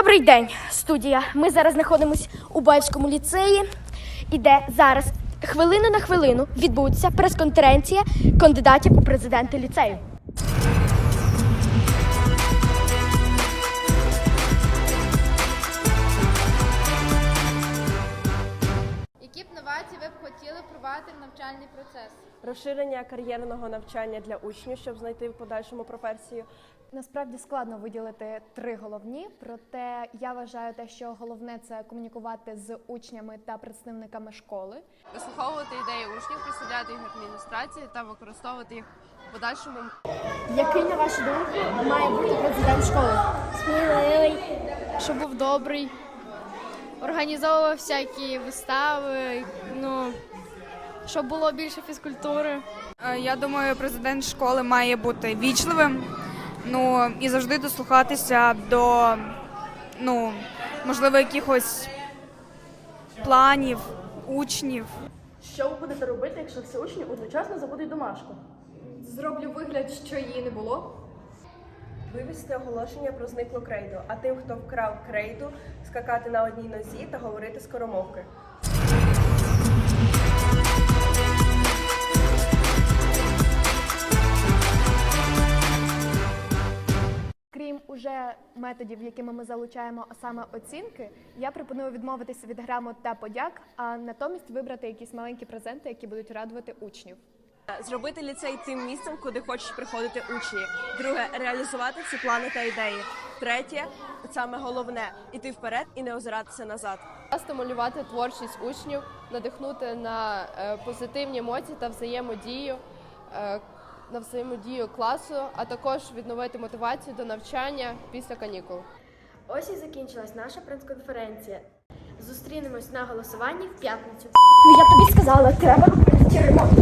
Добрий день, студія. Ми зараз знаходимося у Баївському ліцеї, і де зараз хвилину на хвилину відбудеться прес-конференція кандидатів у президенти ліцею. Б хотіли впровадити в навчальний процес? Розширення кар'єрного навчання для учнів, щоб знайти в подальшому професію. Насправді складно виділити три головні, проте я вважаю те, що головне це комунікувати з учнями та представниками школи. вислуховувати ідеї учнів, представляти їх адміністрації та використовувати їх в подальшому Який, на вашу думку, має бути президент школи? Щоб був добрий, організовував всякі вистави, щоб було більше фізкультури. Е, Я думаю, президент школи має бути вічливим, ну і завжди дослухатися до ну, можливо, якихось планів, учнів. Що ви будете робити, якщо всі учні одночасно забудуть домашку? Зроблю вигляд, що її не було. Вивісти оголошення про зниклу крейду, а тим, хто вкрав крейду, скакати на одній нозі та говорити скоромовки. Уже методів, якими ми залучаємо а саме оцінки, я пропоную відмовитися від грамот та подяк, а натомість вибрати якісь маленькі презенти, які будуть радувати учнів. Зробити ліцей тим місцем, куди хочуть приходити учні. Друге реалізувати ці плани та ідеї. Третє саме головне іти вперед і не озиратися назад. стимулювати творчість учнів, надихнути на е, позитивні емоції та взаємодію, е, на взаємодію класу, а також відновити мотивацію до навчання після канікул. Ось і закінчилась наша прес-конференція. Зустрінемось на голосуванні в п'ятницю. Ну я тобі сказала, треба робити ремонт.